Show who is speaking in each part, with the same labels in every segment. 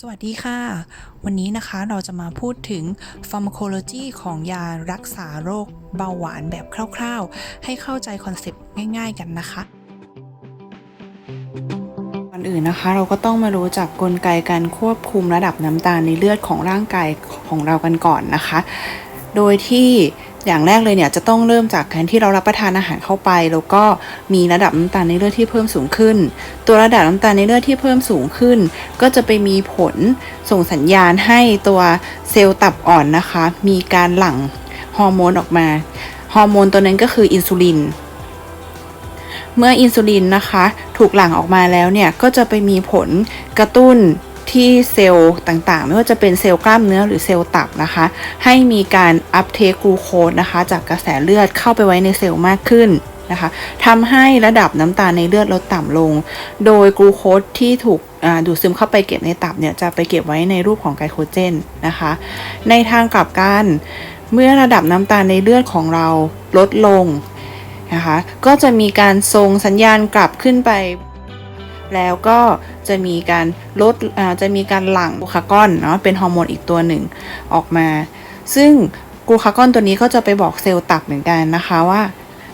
Speaker 1: สวัสดีค่ะ วันนี้นะคะเราจะมาพูดถึง pharmacology ของยารักษาโรคเบาหวานแบบคร่าวๆ ให้เข้าใจคอนเซปต์ง่ายๆกันนะคะก่อนอื่นนะคะเราก็ต้องมารู้จักกลไกการควบคุมระดับน้ำตาลในเลือดของร่างกายของเรากันก่อนนะคะ โดยที่ อย่างแรกเลยเนี่ยจะต้องเริ่มจากการที่เรารับประทานอาหารเข้าไป แล้วก็มีระดับน้ำตาลในเลือดที่เพิ่มสูงขึ้น ตัวระดับน้ำตาลในเลือดที่เพิ่มสูงขึ้น ก็จะไปมีผลส่งสัญญาณให้ตัวเซลล์ตับอ่อนนะคะ มีการหลั่งฮอร์โมนออกมาฮอร์โมนตัวนั้นก็คืออินซูลินเมื่ออินซูลินนะคะ ถูกหลั่งออกมาแล้วเนี่ย ก็จะไปมีผลกระตุ้น ที่เซลล์ต่างๆ ไม่ว่าจะเป็นเซลล์กล้ามเนื้อหรือเซลล์ตับนะคะ ให้มีการอัพเทคกลูโคสนะคะ จากกระแสเลือดเข้าไปไว้ในเซลล์มากขึ้นนะคะทำให้ระดับน้ำตาลในเลือดลดต่ำลง โดยกลูโคสที่ถูกดูดซึมเข้าไปเก็บในตับเนี่ยจะไปเก็บไว้ในรูปของไกลโคเจนนะคะ ในทางกลับกัน เมื่อระดับน้ำตาลในเลือดของเราลดลงนะคะ ก็จะมีการส่งสัญญาณกลับขึ้นไป แล้วก็จะมีการลดจะมีการหลั่งกลูคากอนเนาะเป็นฮอร์โมนอีกตัวหนึ่งออกมา ซึ่งกลูคากอนตัวนี้ก็จะไปบอกเซลล์ตับเหมือนกันนะคะว่า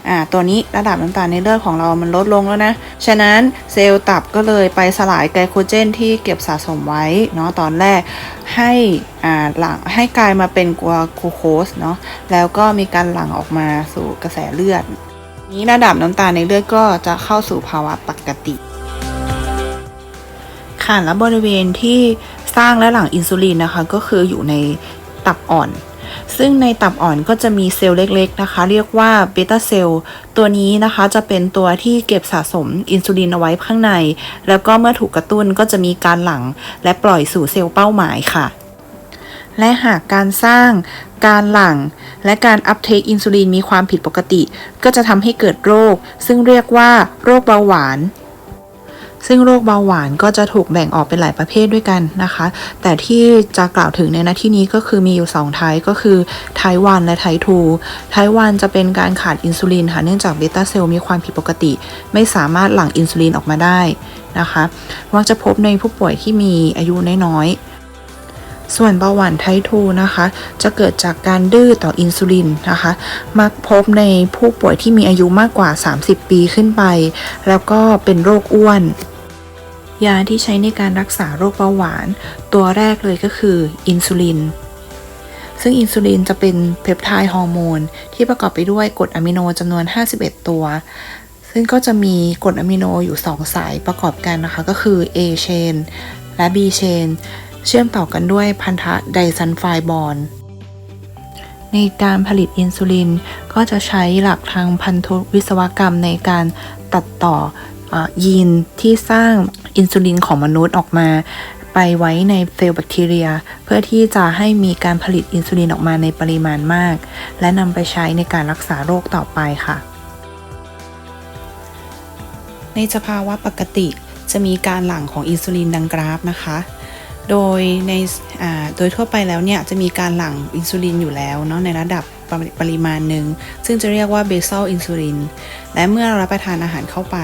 Speaker 1: อ่าตัวนี้ระดับน้ำตาลในเลือดของเรามันลดลงแล้วนะ ฉะนั้นเซลล์ตับก็เลยไปสลายไกลโคเจนที่เก็บสะสมไว้เนาะตอนแรกให้อ่าหลังให้กลายมาเป็นกลูโคสเนาะแล้วก็มีการหลั่งออกมาสู่กระแสเลือด นี้ระดับน้ำตาลในเลือดก็จะเข้าสู่ภาวะปกติ ค่ะและบริเวณที่สร้างและหลั่งอินซูลินนะคะก็คืออยู่ในตับอ่อน ซึ่งในตับอ่อนก็จะมีเซลล์เล็กๆนะคะ เรียกว่าเบต้าเซลล์ตัวนี้นะคะจะเป็นตัวที่เก็บสะสมอินซูลินเอาไว้ข้างใน แล้วก็เมื่อถูกกระตุ้นก็จะมีการหลั่งและปล่อยสู่เซลล์เป้าหมายค่ะ และหากการสร้างการหลั่งและการอัพเทคอินซูลินมีความผิดปกติ ก็จะทำให้เกิดโรค ซึ่งเรียกว่าโรคเบาหวาน ซึ่งโรคเบาหวานก็จะถูกแบ่งออกเป็นหลายประเภทด้วยกันนะคะ แต่ที่จะกล่าวถึงในหน้าที่นี้ก็คือมีอยู่2ไทป์ก็คือไทป์1และไทป์2ไทป์1จะเป็นการขาดอินซูลินค่ะเนื่องจากเบต้าเซลล์มีความผิดปกติ ไม่สามารถหลั่งอินซูลินออกมาได้นะคะมักจะพบในผู้ป่วยที่มีอายุน้อยๆ ส่วนเบาหวานไทป์2นะคะ จะเกิดจากการดื้อต่ออินซูลินนะคะ มักพบในผู้ป่วยที่มีอายุมากกว่า 30 ปีขึ้นไป แล้วก็เป็นโรคอ้วน ยาที่ใช้ในการรักษาโรคเบาหวาน ตัวแรกเลยก็คืออินซูลินซึ่งอินซูลินจะเป็นเพปไทด์ฮอร์โมนที่ประกอบไปด้วยกรดอะมิโนจำนวน 51 ตัว ซึ่งก็จะมีกรดอะมิโนอยู่ 2 สายประกอบกันนะคะ ก็คือ A chain และ B chain เชื่อมต่อกันด้วยพันธะไดซัลไฟบอนในการผลิตอินซูลินก็จะใช้หลักทางพันธุวิศวกรรมในการตัดต่ออยีนที่สร้างอินซูลินของมนุษย์ออกมา ไปไว้ในเซลล์แบคทีเรีย เพื่อที่จะให้มีการผลิตอินซูลินออกมาในปริมาณมาก และนำไปใช้ในการรักษาโรคต่อไปค่ะ ในสภาวะปกติจะมีการหลั่งของอินซูลินดังกราฟนะคะ โดยในโดยทั่วไปแล้วเนี่ยจะมีการหลั่งอินซูลินอยู่แล้วเนาะในระดับปริปริมาณหนึ่ง ซึ่งจะเรียกว่าเบซัลอินซูลินและเมื่อเรารับประทานอาหารเข้าไป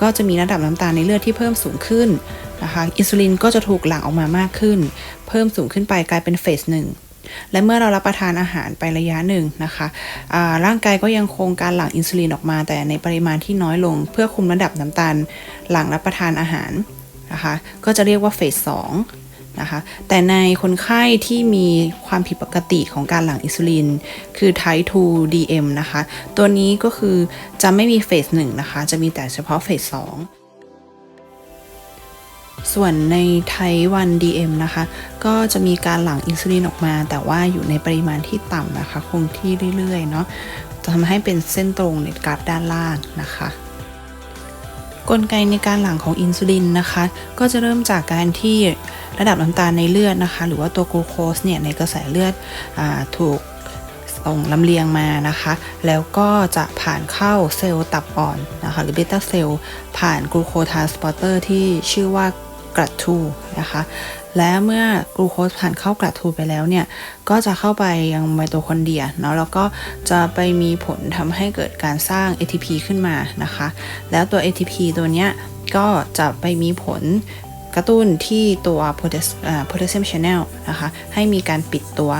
Speaker 1: ก็จะมีระดับน้ำตาลในเลือดที่เพิ่มสูงขึ้นนะคะอินซูลินก็จะถูกหลั่งออกมามากขึ้น เพิ่มสูงขึ้นไปกลายเป็นเฟสหนึ่งและเมื่อเรารับประทานอาหารไประยะหนึ่งนะคะร่างกายก็ยังคงการหลั่งอินซูลินออกมาแต่ในปริมาณที่น้อยลง เพื่อคุมระดับน้ำตาลหลังรับประทานอาหารนะคะก็จะเรียกว่าเฟสสอง นะคะ แต่ในคนไข้ที่มีความผิดปกติของการหลั่งอินซูลิน คือ type 2 DM นะคะ ตัวนี้ก็คือจะไม่มีเฟสหนึ่งนะคะ จะมีแต่เฉพาะเฟสสองส่วนในไทวัน DM นะคะ ก็จะมีการหลั่งอินซูลินออกมา แต่ว่าอยู่ในปริมาณที่ต่ำนะคะ คงที่เรื่อยๆเนาะจะทำให้เป็นเส้นตรงในกราฟด้านล่างนะคะ กลไกในการหลั่งของอินซูลินนะคะ ก็จะเริ่มจากการที่ระดับน้ำตาลในเลือดนะคะ หรือว่าตัวกลูโคสเนี่ยในกระแสเลือดอถูกส่งลำเลียงมานะคะ แล้วก็จะผ่านเข้าเซลล์ตับอ่อนนะคะ หรือเบต้าเซลล์ผ่านกลูโคทรานสปอร์เตอร์ที่ชื่อว่ากรัดทูนะคะ และเมื่อกลูโคสผ่านเข้ากระทูไปแล้วเนี่ย ก็จะเข้าไปยังไมโตคอนเดรียเนาะแล้วก็จะไปมีผลทำให้เกิดการสร้าง ATP ขึ้นมานะคะ แล้วตัว ATP ตัวเนี้ยก็จะไปมีผลกระตุ้นที่ตัวโพแทสเซียมชแนลนะคะ ให้มีการปิดตัว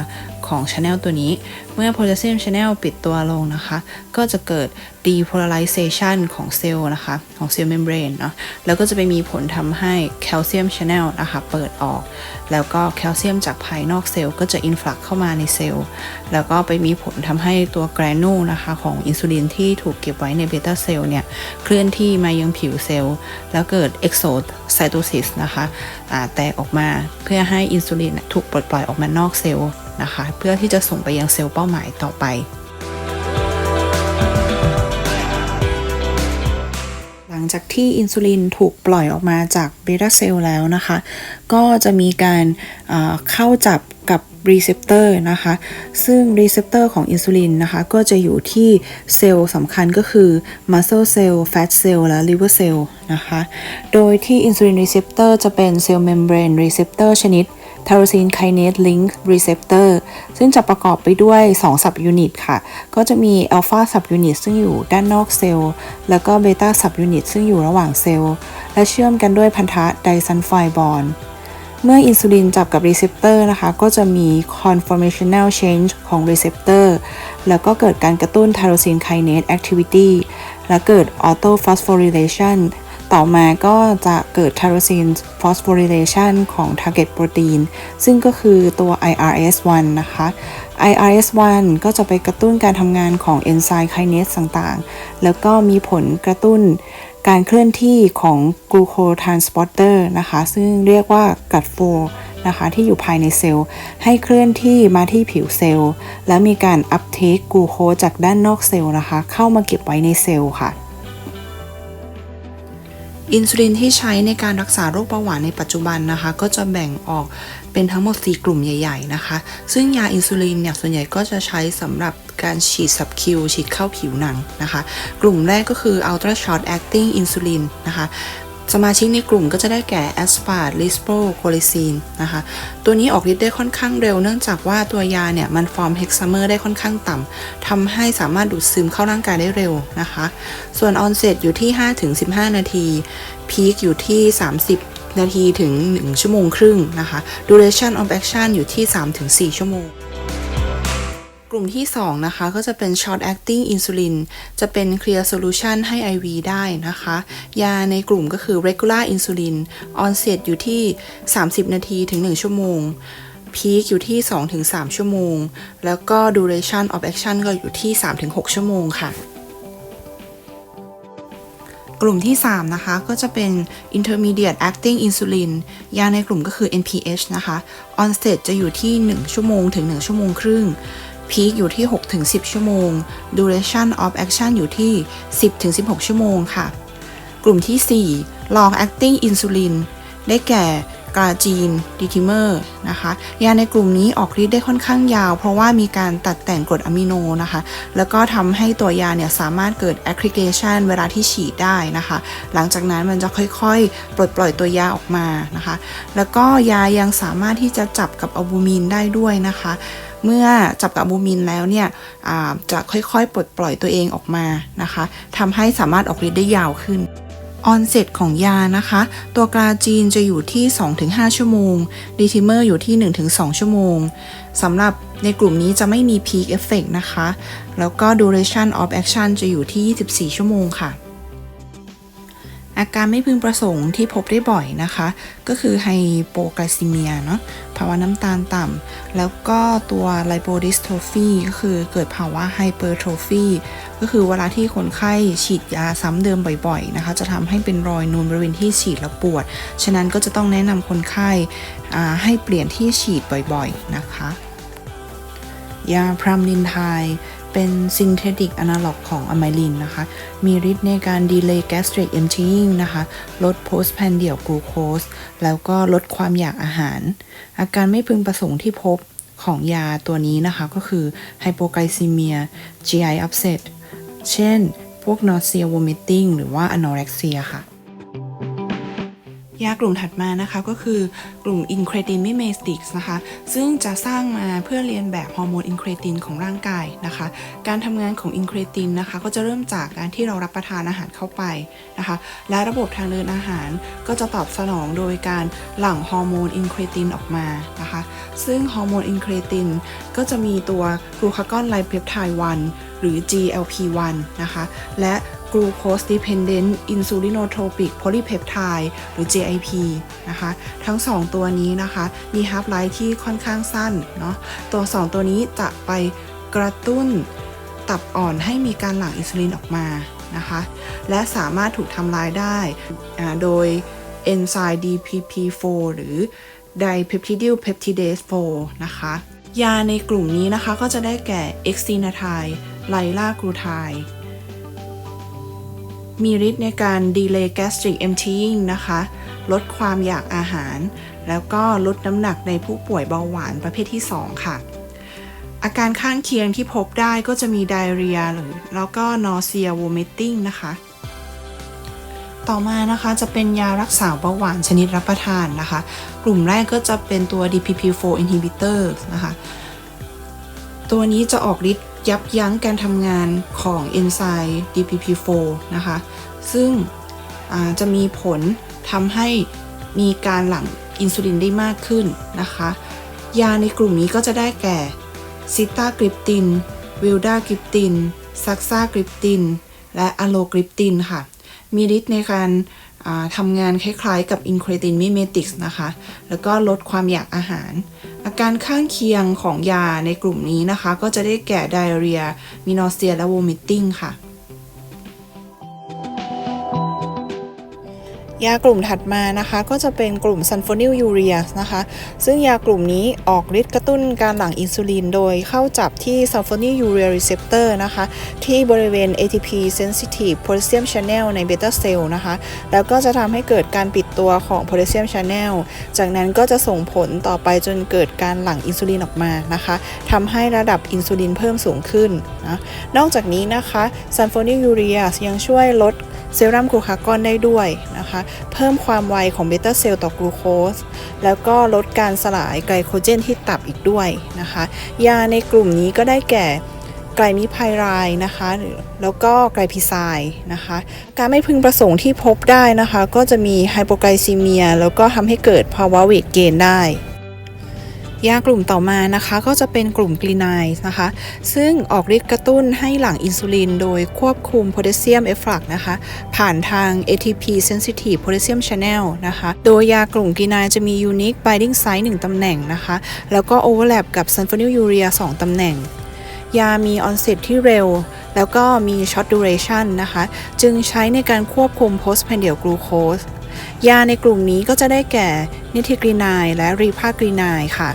Speaker 1: ของ channel ตัวนี้ เมื่อ potassium channel ปิดตัวลงนะคะ ก็จะเกิด depolarization ของเซลล์นะคะ ของเซลล์ membrane เนาะแล้วก็จะไปมีผลทำให้ calcium channel นะคะเปิดออก แล้วก็แคลเซียมจากภายนอกเซลล์ก็จะ influx เข้ามาในเซลล์ แล้วก็ไปมีผลทำให้ตัวแกรนูลนะคะของอินซูลินที่ถูกเก็บไว้ในเบต้าเซลล์เนี่ยเคลื่อนที่มายังผิวเซลล์ แล้วเกิด exocytosis นะคะแตกออกมาเพื่อให้อินซูลินถูกปลดปล่อยออกมานอกเซลล์ นะคะ เพื่อที่จะส่งไปยังเซลล์เป้าหมายต่อไป หลังจากที่อินซูลินถูกปล่อยออกมาจากเบต้าเซลล์แล้วนะคะ ก็จะมีการเข้าจับกับรีเซพเตอร์นะคะ ซึ่งรีเซพเตอร์ของอินซูลินนะคะ ก็จะอยู่ที่เซลล์สำคัญก็คือ muscle cell fat cell และ liver cell นะคะ โดยที่อินซูลินรีเซพเตอร์จะเป็นเซลล์เมมเบรนรีเซพเตอร์ชนิด tyrosine kinase link receptor ซึ่งจะประกอบไปด้วย 2 สับยูนิตค่ะ ก็จะมี alpha สับยูนิตซึ่งอยู่ด้านนอกเซลล์ แล้วก็ beta สับยูนิตซึ่งอยู่ระหว่างเซลล์ และเชื่อมกันด้วยพันธะไดซัลไฟบอนเมื่ออินซูลินจับกับรีเซพเตอร์นะคะ ก็จะมี conformational change ของรีเซพเตอร์แล้วก็เกิดการกระตุ้น tyrosine kinase activity และเกิด auto phosphorylation ต่อมาก็จะเกิด tyrosine phosphorylation ของ target protein ซึ่งก็คือตัว IRS1 นะคะ IRS1 ก็จะไปกระตุ้นการทำงานของ enzyme kinase ต่างๆ แล้วก็มีผลกระตุ้นการเคลื่อนที่ของกลูโคทรานสปอร์เตอร์นะคะ ซึ่งเรียกว่ากัดโฟนะคะที่อยู่ภายในเซลล์ ให้เคลื่อนที่มาที่ผิวเซลล์ แล้วมีการอัพเทคกลูโคจากด้านนอกเซลล์นะคะ เข้ามาเก็บไว้ในเซลล์ค่ะ อินซูลินที่ใช้ในการรักษาโรคเบาหวานในปัจจุบันนะคะ ก็จะแบ่งออกเป็นทั้งหมด 4 กลุ่มใหญ่ ๆ นะคะ ซึ่งยาอินซูลินเนี่ยส่วนใหญ่ก็จะใช้สำหรับการฉีดสับคิวฉีดเข้าผิวหนังนะคะ กลุ่มแรกก็คือ ultra short acting insulin นะคะ สมาชิกในกลุ่มก็จะได้แก่ a s p a r t l i s p o c o l i c i n นะคะ ตัวนี้ออกฤทธิ์ได้ค่อนข้างเร็ว เนื่องจากว่าตัวยาเนี่ย มันฟอร์มเฮกซาเมอร์ได้ค่อนข้างต่ำทำให้สามารถดูดซึมเข้าร่างกายได้เร็วนะคะ ส่วนออนเซตอยู่ที่ 5-15 นาที พีคอยู่ที่ 30 นาทีถึง 1 ชั่วโมงครึ่งนะคะ duration of action อยู่ที่ 3-4 ชั่วโมง กลุ่มที่ 2 นะคะ ก็จะเป็น short acting insulin จะเป็น clear solution ให้ IV ได้นะคะ ยาในกลุ่มก็คือ regular insulin onset อยู่ที่ 30 นาทีถึง 1 ชั่วโมงพีคอยู่ที่ 2-3 ชั่วโมง แล้วก็ duration of action ก็อยู่ที่ 3-6 ชั่วโมงค่ะกลุ่มที่ 3 นะคะ ก็จะเป็น intermediate acting insulin ยาในกลุ่มก็คือ NPH นะคะ onset จะอยู่ที่ 1 ชั่วโมงถึง 1 ชั่วโมงครึ่ง พีคอยู่ที่ 6-10 ชั่วโมง duration of action อยู่ที่ 10-16 ชั่วโมงค่ะ กลุ่มที่ 4 long acting insulin ได้แก่กราจีนดิทิเมอร์นะคะยาในกลุ่มนี้ออกฤทธิ์ได้ค่อนข้างยาว เพราะว่ามีการตัดแต่งกรดอะมิโนนะคะ แล้วก็ทำให้ตัวยาเนี่ยสามารถเกิด aggregation เวลาที่ฉีดได้นะคะ หลังจากนั้นมันจะค่อยๆ ปลดปล่อยตัวยาออกมานะคะ แล้วก็ยายังสามารถที่จะจับกับอะบูมินได้ด้วยนะคะ เมื่อจับกับบูมินแล้วเนี่ยจะค่อยๆ ปลดปล่อยตัวเองออกมานะคะทำให้สามารถออกฤทธิ์ได้ยาวขึ้นออนเซ็ตของยานะคะ ตัวกราจีนจะอยู่ที่ 2-5 ชั่วโมงดีทิเมอร์อยู่ที่ 1-2 ชั่วโมงสำหรับในกลุ่มนี้จะไม่มี peak effect นะคะ แล้วก็ duration of action จะอยู่ที่ 24 ชั่วโมงค่ะ อาการไม่พึงประสงค์ที่พบได้บ่อยนะคะ ก็คือไฮโปไกลซีเมียเนาะภาวะน้ำตาลต่ำแล้วก็ตัวไลโปดิสโทฟีก็คือเกิดภาวะไฮเปอร์โทฟีก็คือเวลาที่คนไข้ฉีดยาซ้ำเดิมบ่อยๆนะคะ จะทำให้เป็นรอยนูนบริเวณที่ฉีดแล้วปวด ฉะนั้นก็จะต้องแนะนำคนไข้ให้เปลี่ยนที่ฉีดบ่อยๆนะคะ ยาพรามลินไทย เป็นซินเทติกอะนาล็อกของอะไมลินนะคะ มีฤทธิ์ในการดีเลย์ gastric emptying นะคะ ลด post p a n d i a l glucose แล้วก็ลดความอยากอาหาร อาการไม่พึงประสงค์ที่พบของยาตัวนี้นะคะ ก็คือ hypoglycemia GI upset เช่น พวก nausea vomiting หรือว่า anorexia ค่ะ ยากลุ่มถัดมานะคะก็คือกลุ่มอินเครตินมิเมสติกนะคะ ซึ่งจะสร้างมาเพื่อเรียนแบบฮอร์โมนอินเครตินของร่างกายนะคะ การทำงานของอินเครตินนะคะ ก็จะเริ่มจากการที่เรารับประทานอาหารเข้าไปนะคะ และระบบทางเดินอาหารก็จะตอบสนองโดยการหลั่งฮอร์โมนอินเครตินออกมานะคะ ซึ่งฮอร์โมนอินเครตินก็จะมีตัวกลูคากอนไลเพปไทด์1หรือ GLP-1 นะคะ และ Glucose Dependent Insulinotropic Polypeptide หรือ GIP นะคะ ทั้ง 2 ตัวนี้นะคะ มี half life ที่ค่อนข้างสั้นเนาะตัว 2 ตัวนี้จะไปกระตุ้นตับอ่อนให้มีการหลั่งอินซูลินออกมานะคะ และสามารถถูกทำลายได้โดยเอนไซม์ DPP4 หรือ Dipeptidyl peptidase 4นะคะ ยาในกลุ่มนี้นะคะก็จะได้แก่ e x i n a t i ไลลากรูไท มีฤทธิ์ในการ delay gastric emptying นะคะ ลดความอยากอาหาร แล้วก็ลดน้ำหนักในผู้ป่วยเบาหวานประเภทที่ 2 ค่ะ อาการข้างเคียงที่พบได้ก็จะมีไดเรียหรือแล้วก็ nausea vomiting นะคะ ต่อมานะคะจะเป็นยารักษาเบาหวานชนิดรับประทานนะคะ กลุ่มแรกก็จะเป็นตัว DPP4 inhibitor นะคะ ตัวนี้จะออกฤทธิ์ ยับยั้งการทำงานของเอนไซม์ DPP4 นะคะ ซึ่งจะมีผลทำให้มีการหลั่งอินซูลินได้มากขึ้นนะคะ ยาในกลุ่มนี้ก็จะได้แก่ซิตากริปติน วิลดากริปติน ซักซากริปติน และอะโลกริปตินค่ะ มีฤทธิ์ในการทำงานคล้ายๆกับอินเครตินมิเมติกส์นะคะ แล้วก็ลดความอยากอาหาร อาการข้างเคียงของยาในกลุ่มนี้นะคะ ก็จะได้แก่ไดอารียมินอเซียและโวมิตติ้งค่ะ ยากลุ่มถัดมานะคะก็จะเป็นกลุ่มซันโฟนิลยูเรียนะคะ ซึ่งยากลุ่มนี้ออกฤทธิ์กระตุ้นการหลั่งอินซูลิน โดยเข้าจับที่ซันโฟนิลยูเรียรีเซปเตอร์นะคะ ที่บริเวณ ATP sensitive potassium channel ในเบต้าเซลล์นะคะ แล้วก็จะทำให้เกิดการปิดตัวของ potassium channel จากนั้นก็จะส่งผลต่อไปจนเกิดการหลั่งอินซูลินออกมานะคะทำให้ระดับอินซูลินเพิ่มสูงขึ้นนะนอกจากนี้นะคะซันโฟนิลยูเรียยังช่วยลด เซรั่มกลูคากอนได้ด้วยนะคะ เพิ่มความไวของเบต้าเซลล์ต่อกลูโคส แล้วก็ลดการสลายไกลโคเจนที่ตับอีกด้วยนะคะ ยาในกลุ่มนี้ก็ได้แก่ไกลมิไพรายนะคะแล้วก็ไกลพิไซนะคะ การไม่พึงประสงค์ที่พบได้นะคะ ก็จะมีไฮโปไกลซีเมีย แล้วก็ทำให้เกิดภาวะเวทเกณฑ์ได้ ยากลุ่มต่อมานะคะก็จะเป็นกลุ่มกลีนายนะคะ ซึ่งออกฤทธิ์กระตุ้นให้หลั่งอินซูลิน โดยควบคุมโพแทสเซียมเอฟลักนะคะ ผ่านทาง ATP sensitive potassium channel นะคะ โดยยากลุ่มกลีนายจะมี unique binding site 1ตำแหน่งนะคะ แล้วก็ overlap กับซันโฟนิลยูเรีย2ตำแหน่ง ยามีออนเซตที่เร็ว แล้วก็มีช็อตดูเรชันนะคะ จึงใช้ในการควบคุม postprandial glucose ยาในกลุ่มนี้ก็จะได้แก่นิทิกรีนายและรีพากรีนายค่ะ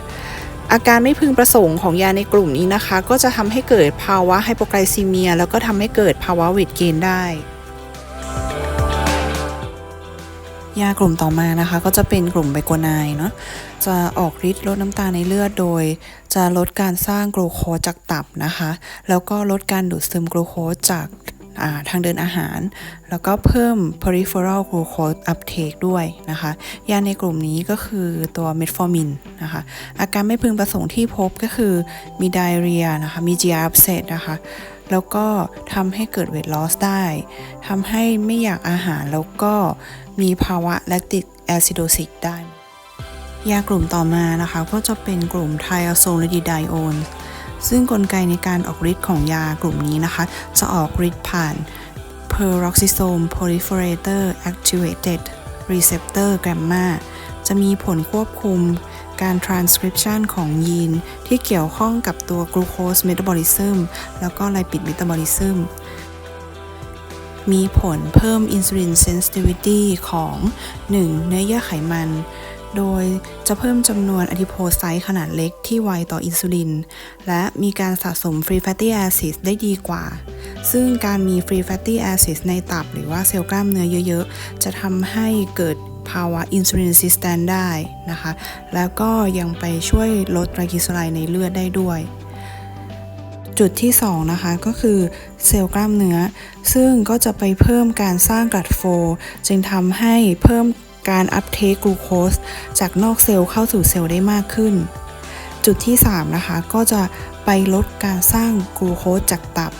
Speaker 1: อาการไม่พึงประสงค์ของยาในกลุ่มนี้นะคะ ก็จะทำให้เกิดภาวะไฮโปไกลซีเมีย แล้วก็ทำให้เกิดภาวะเวทเกนได้ยากลุ่มต่อมานะคะ ก็จะเป็นกลุ่มไบโกไนเนาะจะออกฤทธิ์ลดน้ำตาลในเลือดโดย จะลดการสร้างกลูโคสจากตับนะคะ แล้วก็ลดการดูดซึมกลูโคสจาก ทางเดินอาหาร แล้วก็เพิ่ม peripheral glucose uptake ด้วยนะคะ ยาในกลุ่มนี้ก็คือตัวเมทฟอร์มินนะคะ อาการไม่พึงประสงค์ที่พบก็คือมีไดเรียนะคะ มี GI upset นะคะ แล้วก็ทำให้เกิดเวทลอสได้ทำให้ไม่อยากอาหารแล้วก็มีภาวะแลคติกแอซิโดซิสได้ ยากลุ่มต่อมานะคะ ก็จะเป็นกลุ่มไทอโซลิดิไดโอน ซึ่งกลไกในการออกฤทธิ์ของยากลุ่มนี้นะคะ จะออกฤทธิ์ผ่าน peroxisome proliferator activated receptor gamma จะมีผลควบคุมการ transcription ของยีน ที่เกี่ยวข้องกับตัว glucose metabolism แล้วก็ lipid metabolism มีผลเพิ่ม insulin sensitivity ของ 1. เนื้อเยื่อไขมัน โดยจะเพิ่มจำนวนอะดิโพไซต์ขนาดเล็กที่ไวต่ออินซูลิน และมีการสะสมฟรีแฟตตี้แอซิดได้ดีกว่า ซึ่งการมีฟรีแฟตตี้แอซิดในตับหรือว่าเซลล์กล้ามเนื้อเยอะๆ จะทำให้เกิดภาวะอินซูลินซิสแตนได้นะคะ แล้วก็ยังไปช่วยลดไตรกลีเซอไรด์ในเลือดได้ด้วย จุดที่ 2 นะคะ ก็คือเซลล์กล้ามเนื้อ ซึ่งก็จะไปเพิ่มการสร้างกรัดโฟ จึงทำให้เพิ่ม การอัพเทคกลูโคสจากนอกเซลล์เข้าสู่เซลล์ได้มากขึ้น จุดที่ 3 นะคะ ก็จะไปลดการสร้างกลูโคสจากตับ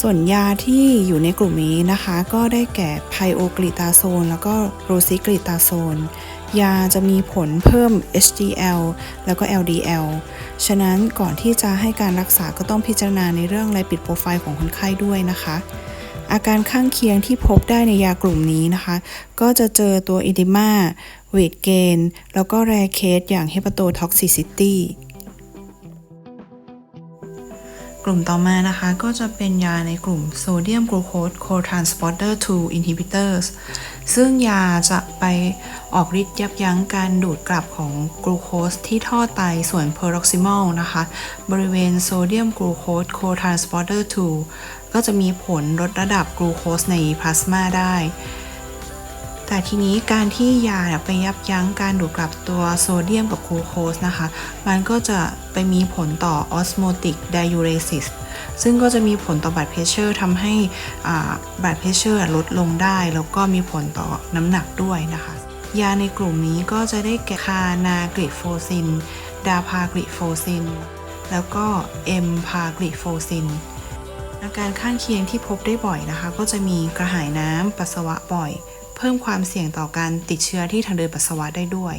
Speaker 1: ส่วนยาที่อยู่ในกลุ่มนี้นะคะ ก็ได้แก่ไพโอกลิตาโซน แล้วก็โรซิกลิตาโซน ยาจะมีผลเพิ่ม HDL แล้วก็ LDL ฉะนั้นก่อนที่จะให้การรักษาก็ต้องพิจารณาในเรื่องไลปิดโปรไฟล์ของคนไข้ด้วยนะคะ อาการข้างเคียงที่พบได้ในยากลุ่มนี้นะคะ ก็จะเจอตัวอิดิมาเวทเกนแล้วก็แรเคสอย่างเฮปาโตท็อกซิซิตี้กลุ่มต่อมานะคะก็จะเป็นยาในกลุ่มโซเดียมกลูโคสโคทรานสปอร์เตอร์2 inhibitors ซึ่งยาจะไปออกฤทธิ์ยับยั้งการดูดกลับของกลูโคสที่ท่อไตส่วน peroximal นะคะ บริเวณโซเดียมกลูโคสโคทรานสปอร์เตอร์2 ก็จะมีผลลดระดับกลูโคสในพลาสมาได้ แต่ทีนี้การที่ยาไปยับยั้งการดูดกลับตัวโซเดียมกับกลูโคสนะคะ มันก็จะไปมีผลต่อ osmotic diuresis ซึ่งก็จะมีผลต่อ blood pressure ทำให้อ่า blood pressure ลดลงได้ แล้วก็มีผลต่อน้ำหนักด้วยนะคะ ยาในกลุ่มนี้ก็จะได้แก่คานากริโฟซิน ดาพากริโฟซิน แล้วก็เอ็มพากริโฟซิน อาการข้างเคียงที่พบได้บ่อยนะคะ ก็จะมีกระหายน้ำปัสสาวะบ่อย เพิ่มความเสี่ยงต่อการติดเชื้อที่ทางเดินปัสสาวะได้ด้วย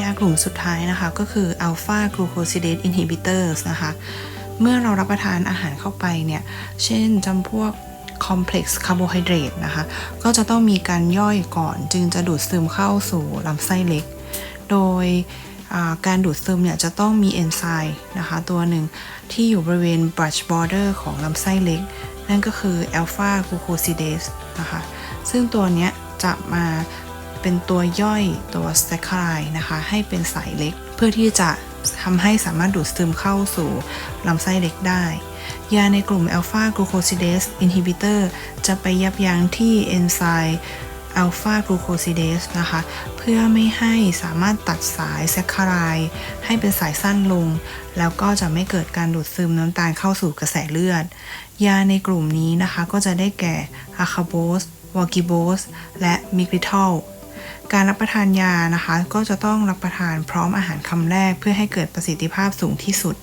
Speaker 1: ยากลุ่มสุดท้ายนะคะก็คือ alpha glucosidase inhibitors นะคะ เมื่อเรารับประทานอาหารเข้าไปเนี่ย เช่นจำพวก complex carbohydrate นะคะ ก็จะต้องมีการย่อยก่อนจึงจะดูดซึมเข้าสู่ลำไส้เล็ก โดย การดูดซึมเนี่ยจะต้องมีเอนไซม์นะคะตัวหนึ่งที่อยู่บริเวณ brush border ของลำไส้เล็ก นั่นก็คือ alpha glucosidase นะคะซึ่งตัวเนี้ยจะมาเป็นตัวย่อยตัว saccharide นะคะให้เป็นสายเล็ก เพื่อที่จะทำให้สามารถดูดซึมเข้าสู่ลำไส้เล็กได้ ยาในกลุ่ม alpha glucosidase inhibitor จะไปยับยั้งที่เอนไซม์ alpha glucosidase นะคะ เพื่อไม่ให้สามารถตัดสายแซคคารายให้เป็นสายสั้นลง แล้วก็จะไม่เกิดการดูดซึมน้ำตาลเข้าสู่กระแสเลือด ยาในกลุ่มนี้นะคะก็จะได้แก่อะคาโบสวากิโบสและมิกริทอลการรับประทานยานะคะ ก็จะต้องรับประทานพร้อมอาหารคำแรกเพื่อให้เกิดประสิทธิภาพสูงที่สุด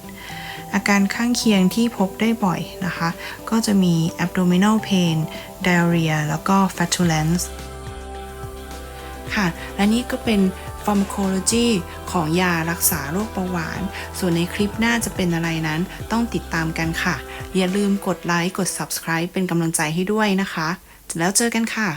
Speaker 1: อาการข้างเคียงที่พบได้บ่อยนะคะ ก็จะมี abdominal pain diarrhea แล้วก็ flatulence ค่ะ และนี่ก็เป็น pharmacology ของยารักษาโรคเบาหวาน ส่วนในคลิปหน้าจะเป็นอะไรนั้นต้องติดตามกันค่ะ อย่าลืมกดไลค์กด subscribe เป็นกำลังใจให้ด้วยนะคะ แล้วเจอกันค่ะ